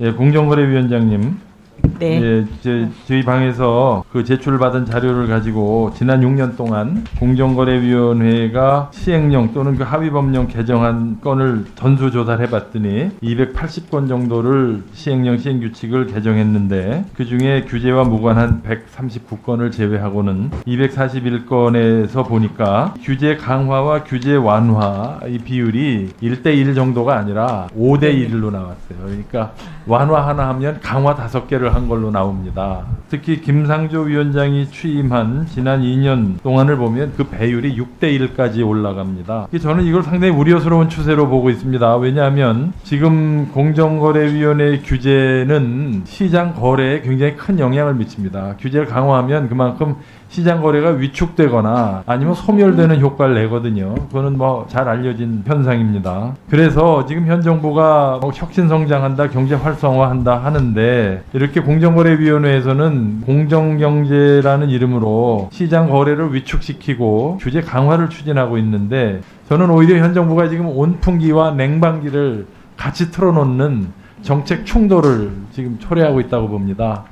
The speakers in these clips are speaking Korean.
예, 공정거래위원장님. 네. 예, 제, 저희 방에서 그 제출받은 자료를 가지고 지난 6년 동안 공정거래위원회가 시행령 또는 그 합의법령 개정한 건을 전수 조사를 해봤더니 280건 정도를 시행령 시행규칙을 개정했는데 그 중에 규제와 무관한 139건을 제외하고는 241건에서 보니까 규제 강화와 규제 완화 이 비율이 1대1 정도가 아니라 5대1로 나왔어요. 그러니까 완화 하나 하면 강화 다섯 개를 한 걸로 나옵니다. 특히 김상조 위원장이 취임한 지난 2년 동안을 보면 그 배율이 6대 1까지 올라갑니다. 저는 이걸 상당히 우려스러운 추세로 보고 있습니다. 왜냐하면 지금 공정거래위원회 규제는 시장 거래에 굉장히 큰 영향을 미칩니다. 규제를 강화하면 그만큼 시장 거래가 위축되거나 아니면 소멸되는 효과를 내거든요. 그거는 뭐 잘 알려진 현상입니다. 그래서 지금 현 정부가 뭐 혁신 성장한다, 경제 활성화한다 하는데 이렇게 공정거래위원회에서는 공정경제라는 이름으로 시장 거래를 위축시키고 규제 강화를 추진하고 있는데 저는 오히려 현 정부가 지금 온풍기와 냉방기를 같이 틀어놓는 정책 충돌을 지금 초래하고 있다고 봅니다.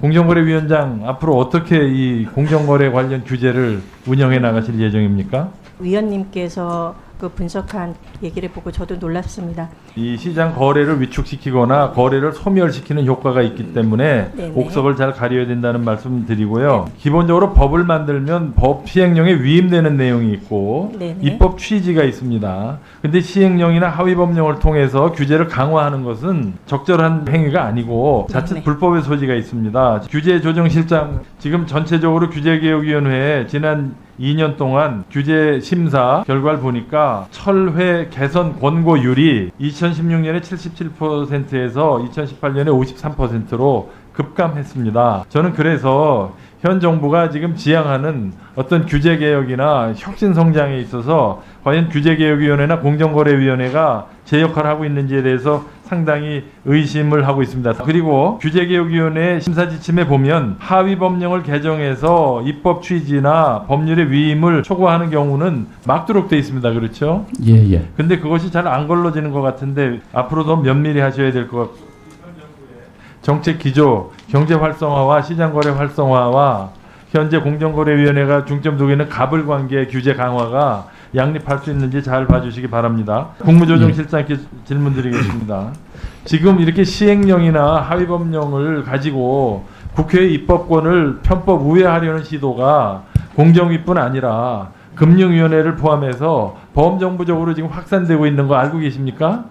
공정거래위원장 앞으로 어떻게 이 공정거래 관련 규제를 운영해 나가실 예정입니까? 위원님께서 그 분석한 얘기를 보고 저도 놀랐습니다. 이 시장 거래를 위축시키거나 거래를 소멸시키는 효과가 있기 때문에 네네. 옥석을 잘 가려야 된다는 말씀 드리고요. 기본적으로 법을 만들면 법 시행령에 위임되는 내용이 있고 네네. 입법 취지가 있습니다. 근데 시행령이나 하위 법령을 통해서 규제를 강화하는 것은 적절한 행위가 아니고 자칫 네네. 불법의 소지가 있습니다. 규제 조정실장 지금 전체적으로 규제개혁위원회에 지난 2년 동안 규제 심사 결과를 보니까 철회 개선 권고율이 2016년에 77%에서 2018년에 53%로 급감했습니다. 저는 그래서 현 정부가 지금 지향하는 어떤 규제 개혁이나 혁신 성장에 있어서 과연 규제 개혁위원회나 공정거래위원회가 제 역할을 하고 있는지에 대해서 상당히 의심을 하고 있습니다. 그리고 규제개혁위원회 심사 지침에 보면 하위 법령을 개정해서 입법 취지나 법률의 위임을 초과하는 경우는 막도록 돼 있습니다. 그렇죠? 예, 예. 근데 그것이 잘 안 걸러지는 것 같은데 앞으로도 면밀히 하셔야 될 것 같고 정책 기조, 경제 활성화와 시장 거래 활성화와 현재 공정거래위원회가 중점 두고 있는 가불 관계 규제 강화가 양립할 수 있는지 잘 봐주시기 바랍니다. 국무조정실장께 질문드리겠습니다. 지금 이렇게 시행령이나 하위법령을 가지고 국회의 입법권을 편법 우회하려는 시도가 공정위뿐 아니라 금융위원회를 포함해서 범정부적으로 지금 확산되고 있는 거 알고 계십니까?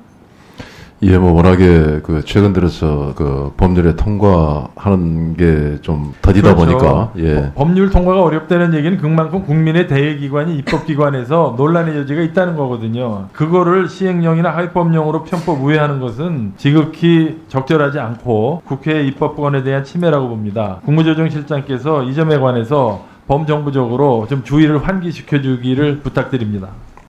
예, 뭐 워낙에 그 최근 들어서 그 법률에 통과하는 게 좀 더디다 그렇죠. 보니까 예. 법률 통과가 어렵다는 얘기는 그만큼 국민의 대의기관이 입법기관에서 논란의 여지가 있다는 거거든요. 그거를 시행령이나 하위법령으로 편법 우회하는 것은 지극히 적절하지 않고 국회의 입법권에 대한 침해라고 봅니다. 국무조정실장께서 이 점에 관해서 범정부적으로 좀 주의를 환기시켜 주기를 부탁드립니다.